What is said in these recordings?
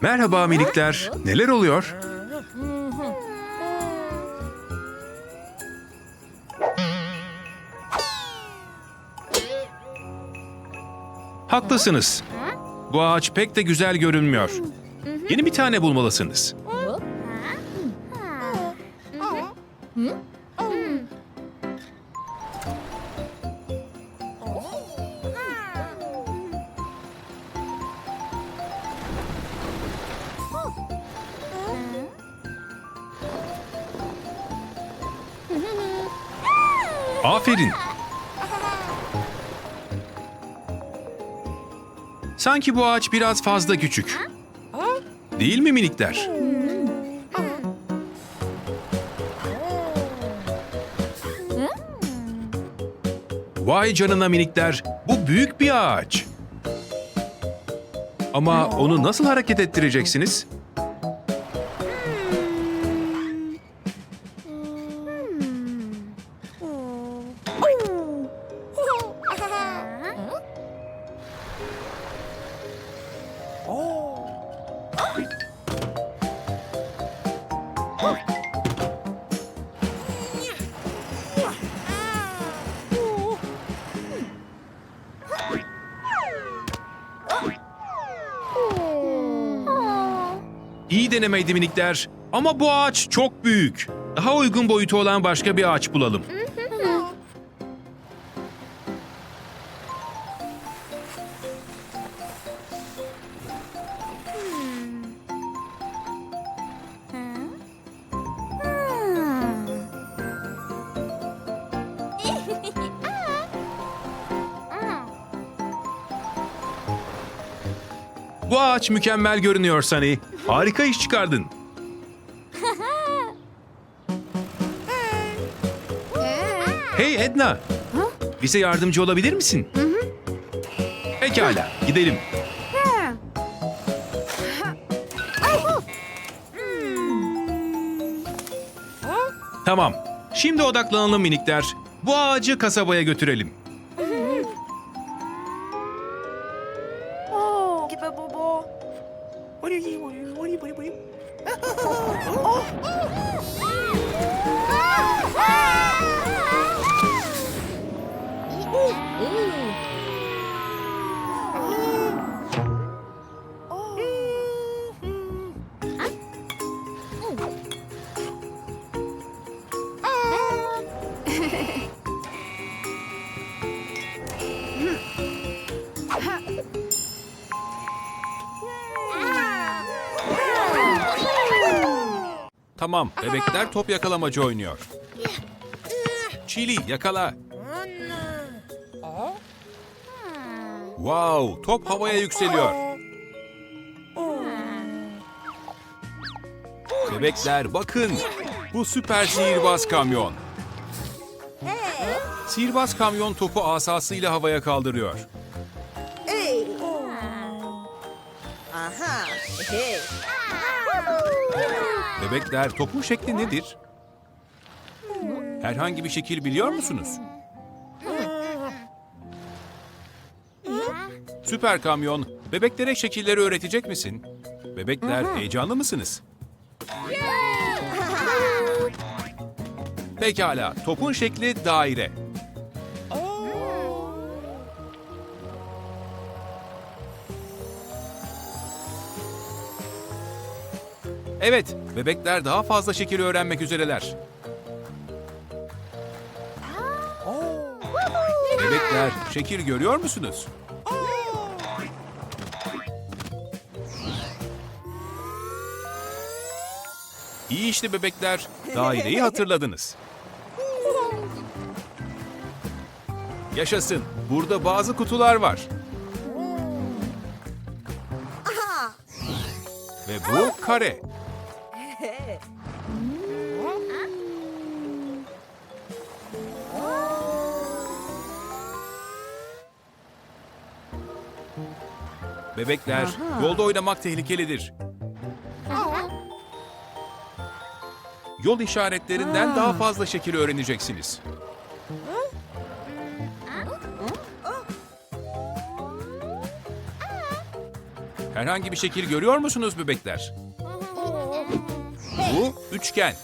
Merhaba minikler. Neler oluyor? Haklısınız. Bu ağaç pek de güzel görünmüyor. Yeni bir tane bulmalısınız. Aferin. Sanki bu ağaç biraz fazla küçük. Değil mi minikler? Vay canına minikler, bu büyük bir ağaç. Ama onu nasıl hareket ettireceksiniz? İyi denemeydi minikler. Ama bu ağaç çok büyük. Daha uygun boyutu olan başka bir ağaç bulalım. Bu ağaç mükemmel görünüyor Sunny. Harika iş çıkardın. Hey Edna. Bize yardımcı olabilir misin? Pekala, gidelim. Tamam. Şimdi odaklanalım minikler. Bu ağacı kasabaya götürelim. Gibi baba. What are you? What are you? What are you? What are you? What are you? Oh! oh. oh. oh. Tamam, bebekler top yakalamacı oynuyor. Çili, yakala. Wow, top havaya yükseliyor. Bebekler bakın, bu süper sihirbaz kamyon. Sihirbaz kamyon topu asasıyla havaya kaldırıyor. Aha. Bebekler topun şekli nedir? Herhangi bir şekil biliyor musunuz? Süper kamyon, bebeklere şekilleri öğretecek misin? Bebekler heyecanlı mısınız? Pekala, topun şekli daire. Evet, bebekler daha fazla şekil öğrenmek üzereler. Bebekler, şekil görüyor musunuz? İyi işte bebekler, daireyi hatırladınız. Yaşasın, burada bazı kutular var. Ve bu kare. Bebekler, yolda oynamak tehlikelidir. Yol işaretlerinden daha fazla şekil öğreneceksiniz. Herhangi bir şekil görüyor musunuz bebekler? Bu üçgen.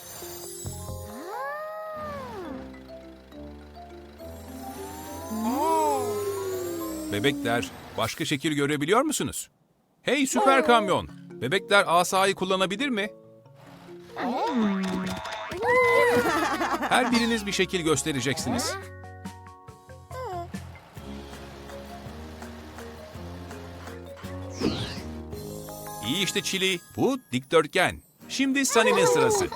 Bebekler, başka şekil görebiliyor musunuz? Hey süper kamyon! Bebekler asayı kullanabilir mi? Her biriniz bir şekil göstereceksiniz. İyi işte Çili. Bu dikdörtgen. Şimdi Sunny'nin sırası.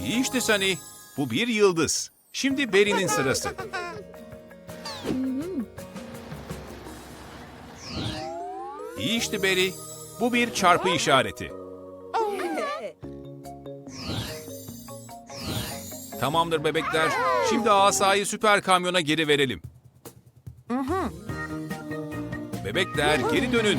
İyi işte Sunny. Bu bir yıldız. Şimdi Barry'nin sırası. İyi işte Barry. Bu bir çarpı işareti. Tamamdır bebekler. Şimdi asayı süper kamyona geri verelim. Bebekler geri dönün.